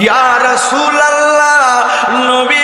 ইয়া রাসূলুল্লাহ নবী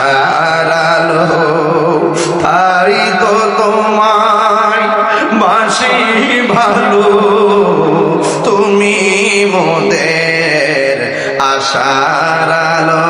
আশার তাই তো তোমায় বাসি ভালো। তুমি মোদের আশারালো